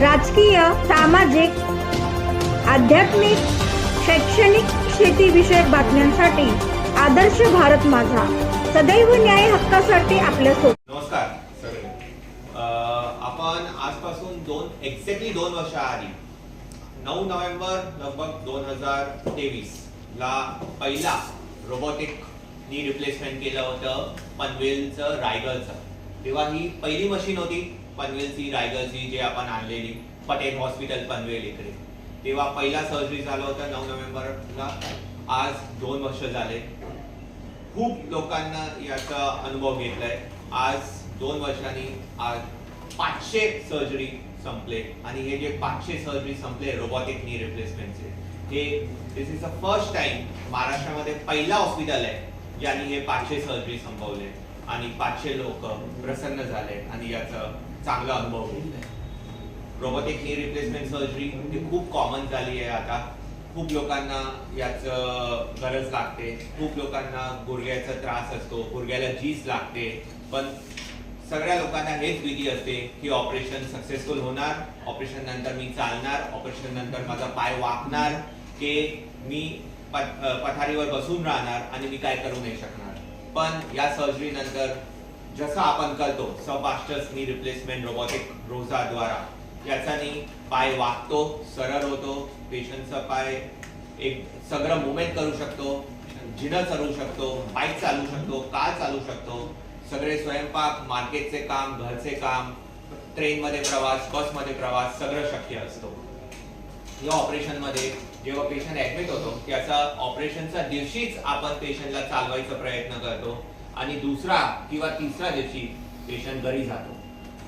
राजकीय सामाजिक आध्यात्मिक शैक्षणिक शेतीविषयक बातम्यांसाठी आदर्श भारत माझा. सदैव न्याय हक्कासाठी आपल्यासोबत नमस्कार आपण आजपासून दोन एक्झॅक्टली दोन वर्षाआधी नऊ नोव्हेंबर लगभग दोन हजार तेवीस ला पहिला रोबोटिक नी रिप्लेसमेंट केलं होतं पनवेलचं रायगडचं. तेव्हा ही पहिली मशीन होती. पनवेलची रायगडची जे आपण आणलेली पटेल हॉस्पिटल पनवेल इकडे. तेव्हा पहिला सर्जरी झालं होतं नऊ नोव्हेंबरला. आज दोन वर्ष झाले. खूप लोकांना याचा अनुभव घेतलाय. आज दोन वर्षांनी आज पाचशे सर्जरी संपले आणि हे जे पाचशे सर्जरी संपले रोबॉटिक नी रिप्लेसमेंटचे हे this is the first time महाराष्ट्रामध्ये पहिला हॉस्पिटल आहे ज्यांनी हे पाचशे सर्जरी संपवले. आणि पाचशे लोक प्रसन्न झाले आणि याचं चांगला अनुभव. रोबोटिक ही रिप्लेसमेंट सर्जरी ही खूप कॉमन झाली आहे आता. खूप लोकांना याचं गरज लागते. खूप लोकांना गुडघ्याचा त्रास असतो गुडघ्याला झीज लागते. पण सगळ्या लोकांना हेच भीती असते की ऑपरेशन सक्सेसफुल होणार ऑपरेशन नंतर मी चालणार ऑपरेशन नंतर माझा पाय वाकणार की मी पथ- पथारीवर बसून राहणार आणि मी काय करू नाही शकणार. पण या सर्जरी नंतर जसं आपण करतो सबआस्टर्स नी रिप्लेसमेंट रोबोटिक रोजाद्वारा याच्यानी पाय वाकतो सरळ होतो पेशंटचा पाय एक सगळं मुवमेंट करू शकतो जिनं चालू शकतो बाईक चालू शकतो कार चालू शकतो. सगळे स्वयंपाक मार्केटचे काम घरचे काम ट्रेनमध्ये प्रवास बसमध्ये प्रवास सगळं शक्य असतो. या ऑपरेशनमध्ये जेव्हा पेशंट ॲडमिट होतो त्याचा ऑपरेशनच्या दिवशीच आपण पेशंटला चालवायचा प्रयत्न करतो. आणि दुसरा किंवा तिसऱ्या दिवशी पेशंट घरी जातो.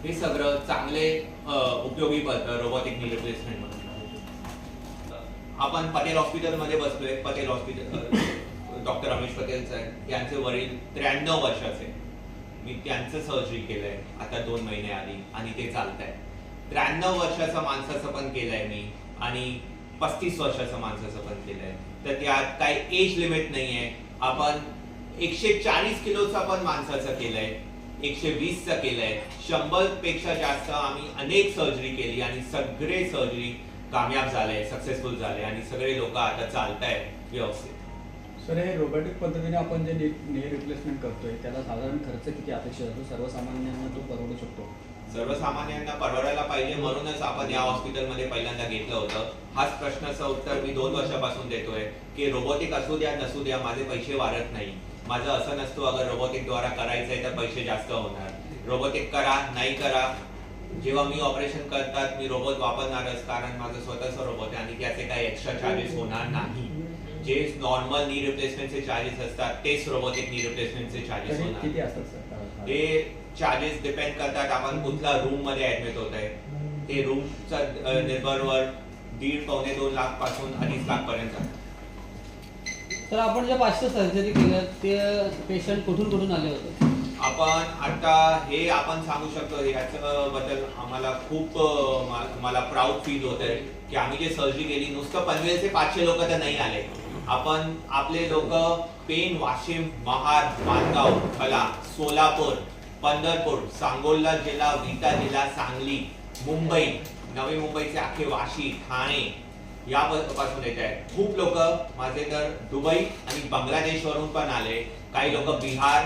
हे सगळं चांगले उपयोगी पडतं रोबोटिक नी रिप्लेसमेंट म्हणून. आपण पटेल हॉस्पिटलमध्ये बसलोय. पटेल हॉस्पिटल डॉक्टर रमेश पटेल साहेब यांचे वडील त्र्याण्णव वर्षाचे मी त्यांचं सर्जरी केलंय आता दोन महिने आधी आणि ते चालत आहे त्र्याण्णव वर्षाचं माणसाचं पण केलंय मी आणि पस्तीस वर्षाचं माणसाचं पण केलंय. तर त्यात काही एज लिमिट नाहीये. आपण एकशे चाळीस किलोचा पण माणसाचं केलंय एकशे वीसचं केलंय. शंभरपेक्षा जास्त आम्ही अनेक सर्जरी केली आणि सगळे सर्जरी कामयाब झाले सक्सेसफुल झाले आणि सगळे लोक आता चालताय व्यवस्थित. सर हे रोबोटिक पद्धतीने आपण जे नी रिप्लेसमेंट करतोय त्याला साधारण खर्च किती अपेक्षित असतो? सर्वसामान्यांना तो परवडू शकतो. सर्वसामान्यांना परवडायला पाहिजे म्हणूनच आपण या हॉस्पिटलमध्ये पहिल्यांदा घेतलं होतं. हाच प्रश्नाचं उत्तर मी दोन वर्षापासून देतोय की रोबोटिक असू द्या नसू द्या माझे पैसे वाढत नाही. माझं असं नसतो अगर रोबोटिक द्वारा करायचंय तर पैसे जास्त होणार. रोबोटिक करा नाही करा. जेव्हा मी ऑपरेशन करतात मी रोबोट वापरणारच कारण माझं स्वतःचं रोबोट आहे आणि त्याचे काही एक्स्ट्रा चार्जेस होणार नाही. जे नॉर्मल नी रिप्लेसमेंटचे चार्जेस असतात तेच रोबोटिक नी रिप्लेसमेंटचे चार्जेस होणार. हे चार्जेस डिपेंड करतात आपण कुठल्या रूममध्ये ऍडमिट होत आहे. ते रूमचा निर्भरवर दीड पावणे दोन लाखपासून अडीच लाख पर्यंत. तर आपण ज्या पाचशे सर्जरी केल्या ते पेशंट कुठून कुठून आले होते? आपण आता हे आपण सांगू शकतो याच्याबद्दल आम्हाला खूप मा- मला प्राऊड फील होत आहे की आम्ही जे सर्जरी केली नुसतं पनवेलचे पाचशे लोक तर नाही आले. आपण आपले लोक पेन वाशिम महाड माणगाव खला सोलापूर पंढरपूर सांगोला जिल्हा विटा जिल्हा सांगली मुंबई नवी मुंबईचे अख्खे वाशी ठाणे यापासून येत आहेत. खूप लोक माझे तर दुबई आणि बांगलादेशवरून पण आले. काही लोक बिहार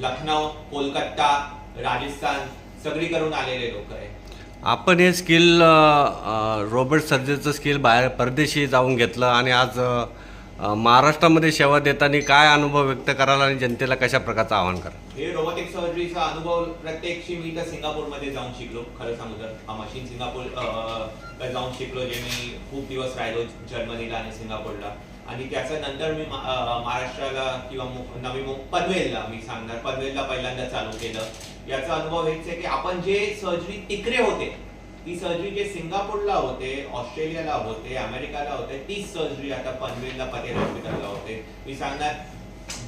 लखनौ कोलकाता राजस्थान सगळीकडून आलेले लोक आहेत. आपण हे स्किल रोबोट सर्जेचं स्किल बाहेर परदेशी जाऊन घेतलं आणि आज महाराष्ट्रामध्ये सेवा देताना काय अनुभव व्यक्त कराल आणि जनतेला कशा प्रकारचं आवाहन करा हे रोबोटिक सर्जरीचा अनुभव प्रत्यक्षी मी तर सिंगापूरमध्ये जाऊन शिकलो खरं सांगू तर. हा मशीन सिंगापूर जाऊन शिकलो जे मी खूप दिवस राहिलो जर्मनीला आणि सिंगापूरला. आणि त्याच्या नंतर मी मा- महाराष्ट्राला किंवा मु- नवी मु- पनवेलला मी सांगणार. पनवेलला पहिल्यांदा चालू केलं. याचा अनुभव हेच आहे की आपण जे सर्जरी तिकडे होते ती सर्जरी जे सिंगापूरला होते ऑस्ट्रेलियाला होते अमेरिकाला होते तीच सर्जरी आता पनवेलला पटेल हॉस्पिटलला होते. मी सांगणार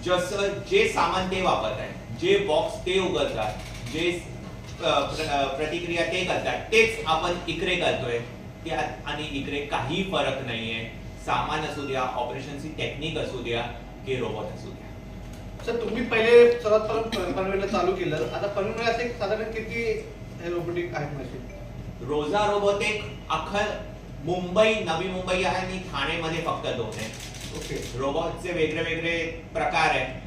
जसं जे सामान ते वापरत आहे जे बॉक्स ते उघडतात जे प्रतिक्रिया ते करतात तेच आपण इकडे करतोय. त्यात आणि इकडे काही फरक नाहीये. सामान असू द्या ऑपरेशनची टेक्निक असू द्या की रोबोट असू द्या. सर तुम्ही पहिले सर्वात पनवेलला चालू केलं. आता पनवेल असे साधारण किती रोबोटिक आहेत मशीन? रोजा रोबोटिक अख्खं मुंबई नवी मुंबई आहे. आणि ठाणेमध्ये फक्त दोन आहे. ओके. रोबोटचे वेगळे वेगळे प्रकार आहे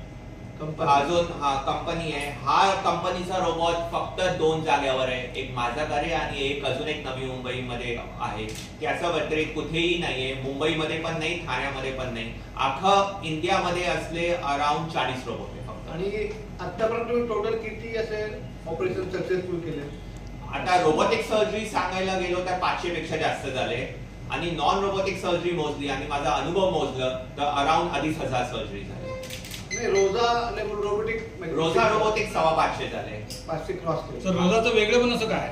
कंपनी अजून हा कंपनी आहे. हा कंपनीचा रोबोट फक्त दोन जागेवर आहे. एक माझा घरी आणि एक अजून एक नवी मुंबईमध्ये आहे. त्याचा व्यतिरिक्त कुठेही नाहीये. मुंबईमध्ये पण नाही ठाण्यामध्ये पण नाही. अख्खं इंडियामध्ये असले अराउंड चाळीस रोबोट आहे फक्त. आणि आतापर्यंत टोटल किती असे ऑपरेशन सक्सेसफुल केले आता रोबोटिक सर्जरी सांगायला गेलो तर पाचशे पेक्षा जास्त झाले. आणि नॉन रोबोटिक सर्जरी मोजली आणि माझा अनुभव मोजलं तर अराउंड अडीच हजार सर्जरी झाले. नाही रोजा रोबोटिक रोजा रोबोटिक सव्वा पाचशे झाले. पाचशे क्रॉस रोजाचं वेगळं पण असं काय?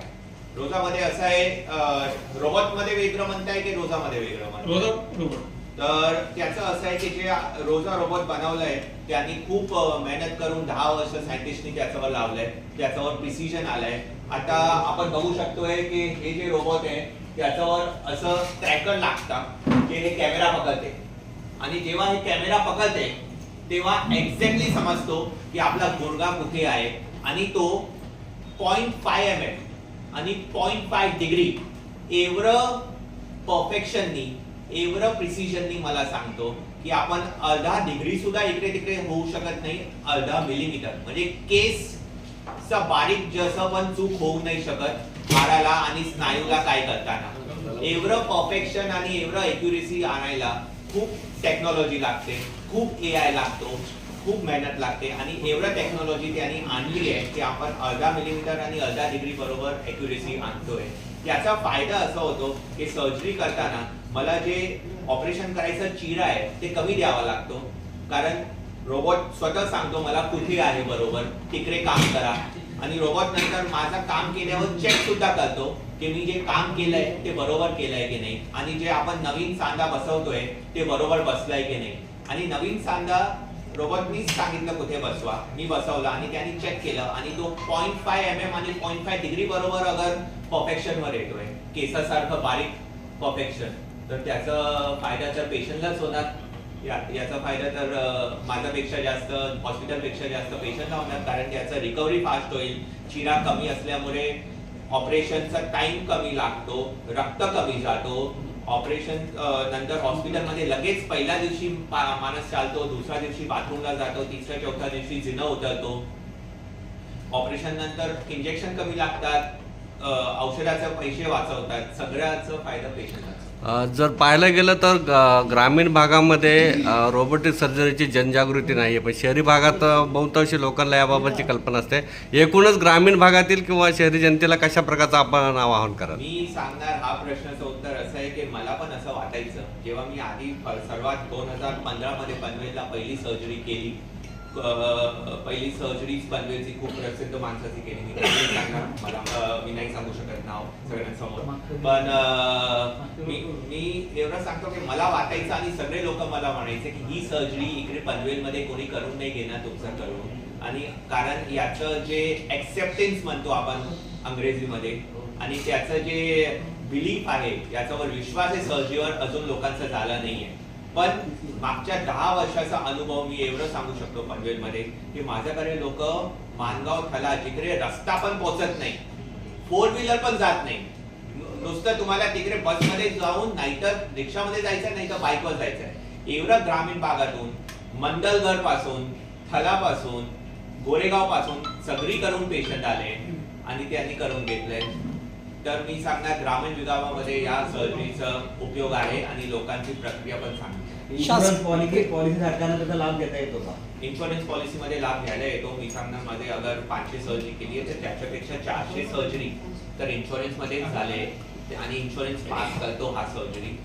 रोजामध्ये असं आहे रोबोटमध्ये वेगळं म्हणताय की रोजामध्ये वेगळं म्हणताय? रोजा रोबोट तर त्याचं असं आहे की जे रोजा रोबोट बनवलंय त्यांनी खूप मेहनत करून दहा वर्ष सायंटिस्टनी त्याच्यावर लावलंय. त्याच्यावर प्रिसिजन आलंय. आता आपण बघू शकतोय की हे जे रोबोट आहे त्याच्यावर असं ट्रॅकर लागतं की हे कॅमेरा पकडते. आणि जेव्हा हे कॅमेरा पकडते तेव्हा एक्झॅक्टली समजतो की आपला गुडघा कुठे आहे. आणि तो पॉईंट फाय एम एम आणि पॉईंट फाय डिग्री एवढं परफेक्शननी एवढं प्रिसिजननी मला सांगतो की आपण अर्धा डिग्री सुद्धा इकडे तिकडे होऊ शकत नाही अर्धा मिलीमीटर म्हणजे केस बारीक जसं पण चूक होऊ नाही शकत हाडाला आणि स्नायूला काय करताना. एवढं परफेक्शन आणि एवढं एक्युरेसी आणायला खूप टेक्नॉलॉजी लागते खूप ए आय लागतो खूप मेहनत लागते. आणि एवढं टेक्नॉलॉजी त्यांनी आणली आहे की आपण अर्धा मिलीमीटर आणि अर्धा डिग्री बरोबर एक्युरेसी आणतोय. याचा फायदा असा होतो की सर्जरी करताना मला जे ऑपरेशन करायचं चिरा आहे ते कमी द्यावा लागतो. कारण रोबोट स्वतः सांगतो मला कुठे आहे बरोबर तिकडे काम करा. आणि रोबोट नंतर माझं काम केल्यावर चेक सुद्धा करतो की मी जे काम केलंय ते बरोबर केलंय की नाही. आणि जे आपण नवीन सांधा बसवतोय ते बरोबर बसलाय की नाही. आणि नवीन सांधा रोबोटनीच सांगितलं कुठे बसवा. मी बसवला आणि त्याने चेक केलं आणि तो पॉईंट फाय एम एम आणि पॉईंट फाय डिग्री बरोबर अगर परफेक्शनवर येतोय. केसासारखं बारीक परफेक्शन तर त्याचं फायदा तर पेशंटलाच होणार या याचा फायदा तर माझ्यापेक्षा जास्त हॉस्पिटलपेक्षा जास्त पेशंटला होणार. कारण त्याचं रिकव्हरी फास्ट होईल. चिरा कमी असल्यामुळे ऑपरेशनचा टाइम कमी लागतो रक्त कमी जातो. ऑपरेशन नंतर हॉस्पिटलमध्ये लगेच पहिल्या दिवशी माणूस चालतो दुसऱ्या दिवशी बाथरूमला जातो तिसऱ्या चौथ्या दिवशी जिनं उतरतो. ऑपरेशन नंतर इंजेक्शन कमी लागतात औषधाचे पैसे वाचवतात. सगळ्याचा फायदा पेशंटला जर पाहायला गेलं तर ग्रामीण भागामध्ये रोबोटिक सर्जरीची जनजागृती नाही आहे पण शहरी भागात अ, बहुतांशी लोकांना याबाबतची कल्पना असते. एकूणच ग्रामीण भागातील किंवा शहरी जनतेला कशा प्रकारचं आपण आवाहन करा मी सांगणार हा प्रश्नाचं उत्तर असं आहे की मला पण असं वाटायचं. जेव्हा मी आधी सर्वात दोन हजार पंधरामध्ये पनवेलला पहिली सर्जरी केली पहिली सर्जरी पनवेलची खूप प्रसिद्ध माणसाची केली मी. नाही सांगणार मला मी नाही सांगू शकत नाव सगळ्यांसमोर. पण मी मी एवढं सांगतो की मला वाटायचं आणि सगळे लोक मला म्हणायचे की ही सर्जरी इकडे पनवेलमध्ये कोणी करून नाही घेणार तुमचं करून आणि कारण याचं जे एक्सेप्टन्स म्हणतो आपण अंग्रेजीमध्ये आणि त्याचं जे बिलीफ आहे याच्यावर विश्वास आहे सर्जरीवर अजून लोकांचा झाला नाहीये. पण मागच्या दहा वर्षाचा अनुभव मी एवढं सांगू शकतो पनवेलमध्ये की माझ्याकडे लोक मानगाव थला जिकडे रस्ता पण पोचत नाही फोर व्हीलर पण जात नाही. नुसतं तुम्हाला तिकडे बसमध्ये जाऊन नाहीतर रिक्षामध्ये जायचं नाही तर बाईकवर जायचं एवढं ग्रामीण भागातून मंडलगडपासून थलापासून गोरेगावपासून सगळी करून पेशंट आले आणि त्यांनी करून घेतलंय. तर मी सांगणार ग्रामीण विभागामध्ये या सर्जरीचा उपयोग आहे आणि लोकांची प्रक्रिया पण आहे. इन्शुरन्स पॉलिसी पॉलिसी धारकांना त्याचा लाभ घेता येतो का? इन्शुरन्स पॉलिसीमध्ये लाभ घ्यायला येतो. मी सांगणार मध्ये अगर पाचशे सर्जरी केली आहे तर त्याच्यापेक्षा चारशे सर्जरी तर इन्शुरन्समध्ये झाले. आणि इन्शुरन्स पास करतो हा सर्जरी